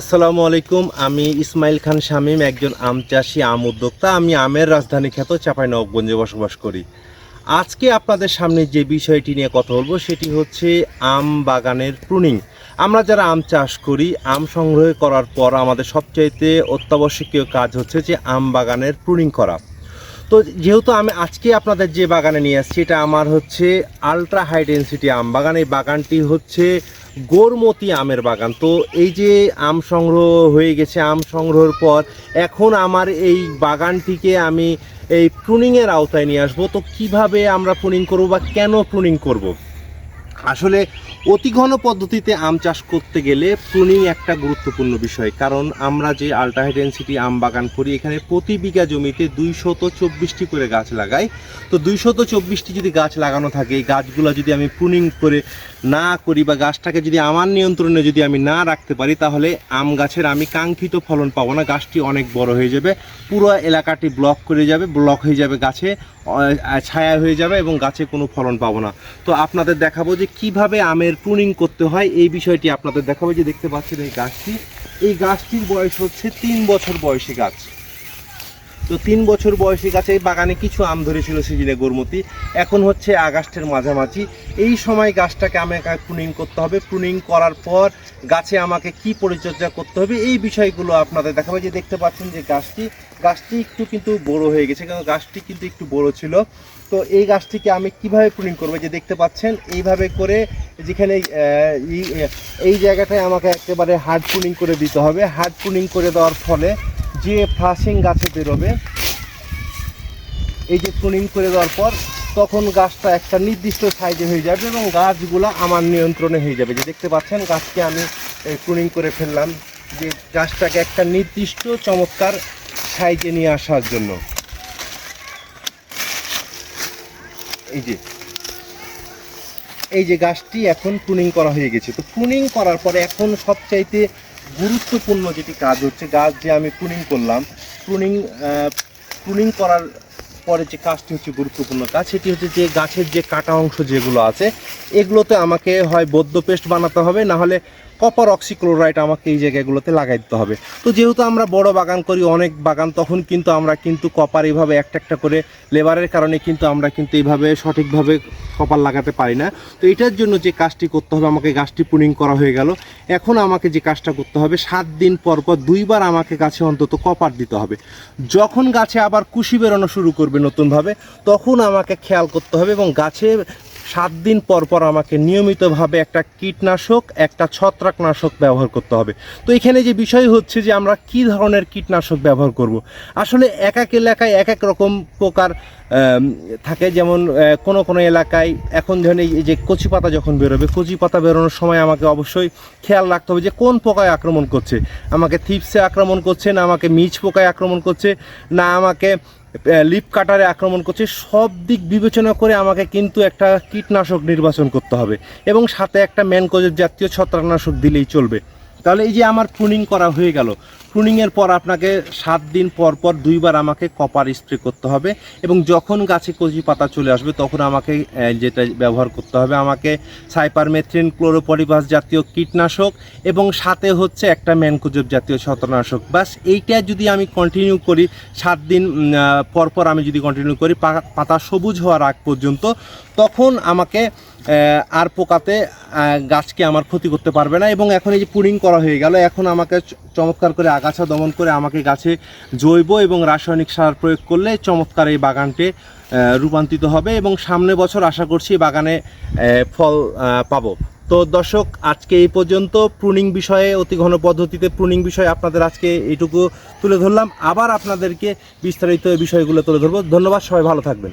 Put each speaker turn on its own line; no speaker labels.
আসসালামু আলাইকুম, আমি ইসমাইল খান শামীম, একজন আম চাষি, আম উদ্যোক্তা। আমি আমের রাজধানী খ্যাত চাপাই নবগঞ্জে বসবাস করি। আজকে আপনাদের সামনে যে বিষয়টি নিয়ে কথা বলব, সেটি হচ্ছে আম বাগানের প্রুনিং আমরা যারা আম চাষ করি, আম সংগ্রহ করার পর আমাদের সবচাইতে অত্যাবশ্যকীয় কাজ হচ্ছে যে আম বাগানের প্রুনিং করা। তো যেহেতু আমি আজকে আপনাদের যে বাগানে নিয়ে আসছি, এটা আমার হচ্ছে আলট্রা হাই ডেন্সিটি আম বাগান। এই বাগানটি হচ্ছে গোরমতি আমের বাগান। তো এই যে আম সংগ্রহ হয়ে গেছে, আম সংগ্রহের পর এখন আমার এই বাগানটিকে আমি এই প্রুনিংয়ের আওতায় নিয়ে আসব। তো কীভাবে আমরা প্রুনিং করব বা কেন প্রুনিং করব? আসলে অতি ঘন পদ্ধতিতে আম চাষ করতে গেলে প্রুনিং একটা গুরুত্বপূর্ণ বিষয়। কারণ আমরা যে আল্ট্রা ডেন্সিটি আম বাগান করি, এখানে প্রতি বিঘা জমিতে দুইশত চব্বিশটি করে গাছ লাগাই। তো দুইশত চব্বিশটি যদি গাছ লাগানো থাকে, এই গাছগুলো যদি আমি প্রুনিং করে না করি বা গাছটাকে যদি আমার নিয়ন্ত্রণে যদি আমি না রাখতে পারি, তাহলে আম গাছের আমি কাঙ্ক্ষিত ফলন পাবো না, গাছটি অনেক বড় হয়ে যাবে, পুরো এলাকাটি ব্লক করে যাবে ব্লক হয়ে যাবে, গাছে ছায়া হয়ে যাবে এবং গাছে কোনো ফলন পাবো না। তো আপনাদের দেখাবো যে কীভাবে আমের প্রুনিং করতে হয়, এই বিষয়টি আপনাদের দেখাবো। যে দেখতে পাচ্ছেন এই গাছটি, এই গাছটির বয়স হচ্ছে তিন বছর বয়সী গাছ। তো তিন বছর বয়সী গাছে এই বাগানে কিছু আম ধরেছিল সিজনে গোরমতি। এখন হচ্ছে আগস্টের মাঝামাঝি। এই সময় গাছটাকে আমাকে প্রুনিং করতে হবে। প্রুনিং করার পর গাছে আমাকে কি পরিচর্যা করতে হবে এই বিষয়গুলো আপনাদের দেখাবে। যে দেখতে পাচ্ছেন যে গাছটি গাছটি একটু কিন্তু বড় হয়ে গেছে কারণ গাছটি কিন্তু একটু বড় ছিল। তো এই গাছটিকে আমি কীভাবে প্রুনিং করব? যে দেখতে পাচ্ছেন, এইভাবে করে যেখানে এই- জায়গাটায় আমাকে একেবারে হার্ড প্রুনিং করে দিতে হবে। হার্ড প্রুনিং করে দেওয়ার ফলে যে ফ্লাশিং গাছে বেরোবে, এই যে প্রুনিং করে দেওয়ার পর তখন গাছটা একটা নির্দিষ্ট সাইজে হয়ে যাবে এবং গাছগুলো আমার নিয়ন্ত্রণে হয়ে যাবে। যে দেখতে পাচ্ছেন, গাছকে আমি প্রুনিং করে ফেললাম যে গাছটাকে একটা নির্দিষ্ট চমৎকার সাইজে নিয়ে আসার জন্য। এই যে এই যে গাছটি এখন প্রুনিং করা হয়ে গেছে। তো প্রুনিং করার পরে এখন সবচাইতে গুরুত্বপূর্ণ যেটি কাজ হচ্ছে, গাছ যে আমি প্রুনিং করলাম প্রুনিং প্রুনিং করার পরে যে কাজটি হচ্ছে গুরুত্বপূর্ণ কাজ, সেটি হচ্ছে যে গাছের যে কাটা অংশ যেগুলো আছে, এগুলোতে আমাকে হয় বদ্য পেস্ট বানাতে হবে, না হলে কপার অক্সিক্লোরাইড আমাকে এই জায়গাগুলোতে লাগাই দিতে হবে। তো যেহেতু আমরা বড় বাগান করি, অনেক বাগান, তখন কিন্তু আমরা কিন্তু কপার এইভাবে একটা একটা করে লেবারের কারণে কিন্তু আমরা কিন্তু এইভাবে সঠিকভাবে কপার লাগাতে পারি না। তো এটার জন্য যে কাজটি করতে হবে, আমাকে গাছটি পুনিং করা হয়ে গেল। এখন আমাকে যে কাজটা করতে হবে, সাত দিন পর পর দুইবার আমাকে গাছে অন্তত কপার দিতে হবে। যখন গাছে আবার কুশি বেরোনো শুরু করবে নতুনভাবে, তখন আমাকে খেয়াল করতে হবে এবং গাছে সাত দিন পর পর আমাকে নিয়মিতভাবে একটা কীটনাশক, একটা ছত্রাকনাশক ব্যবহার করতে হবে। তো এখানে যে বিষয় হচ্ছে যে আমরা কি ধরনের কীটনাশক ব্যবহার করব। আসলে এক এক এলাকায় এক এক রকম প্রকার থাকে। যেমন কোনো কোনো এলাকায় এখন ধরেন এই যে কচি পাতা যখন বেরোবে, কচি পাতা বেরোনোর সময় আমাকে অবশ্যই খেয়াল রাখতে হবে যে কোন পোকায় আক্রমণ করছে। আমাকে থিপসে আক্রমণ করছে, না আমাকে মিচ পোকায় আক্রমণ করছে, না আমাকে লিপ কাটারে আক্রমণ করছে, সব দিক বিবেচনা করে আমাকে কিন্তু একটা কীটনাশক নির্বাচন করতে হবে এবং সাথে একটা ম্যানকোজের জাতীয় ছত্রাকনাশক দিলেই চলবে। তাহলে এই যে আমার প্রুনিং করা হয়ে গেল প্রুনিংয়ের পর আপনাকে সাত দিন পর পর দুইবার আমাকে কপার স্প্রে করতে হবে এবং যখন গাছে কচি পাতা চলে আসবে তখন আমাকে যেটা ব্যবহার করতে হবে আমাকে সাইপারমেথ্রিন ক্লোরোপরিবাস জাতীয় কীটনাশক এবং সাথে হচ্ছে একটা ম্যানকোজব জাতীয় ছত্রনাশক বাস এইটা যদি আমি কন্টিনিউ করি সাত দিন উম, আহ, পর পর আমি যদি কন্টিনিউ করি পাতা সবুজ হওয়ার আগ পর্যন্ত তখন আমাকে আর পোকাতে গাছকে আমার ক্ষতি করতে পারবে না। এবং এখন এই যে পুডিং করা হয়ে গেল, এখন আমাকে চমৎকার করে আগাছা দমন করে আমাকে গাছে জৈব এবং রাসায়নিক সার প্রয়োগ করলে চমৎকার এই বাগানটি রূপান্তরিত হবে এবং সামনে বছর আশা করছি বাগানে ফল পাবো। তো দর্শক, আজকে এই পর্যন্ত প্রুনিং বিষয়ে, অতি ঘন পদ্ধতিতে প্রুনিং বিষয়ে আপনাদের আজকে এইটুকু তুলে ধরলাম। আবার আপনাদেরকে বিস্তারিত বিষয়গুলো তুলে ধরবো। ধন্যবাদ, সবাই ভালো থাকবেন।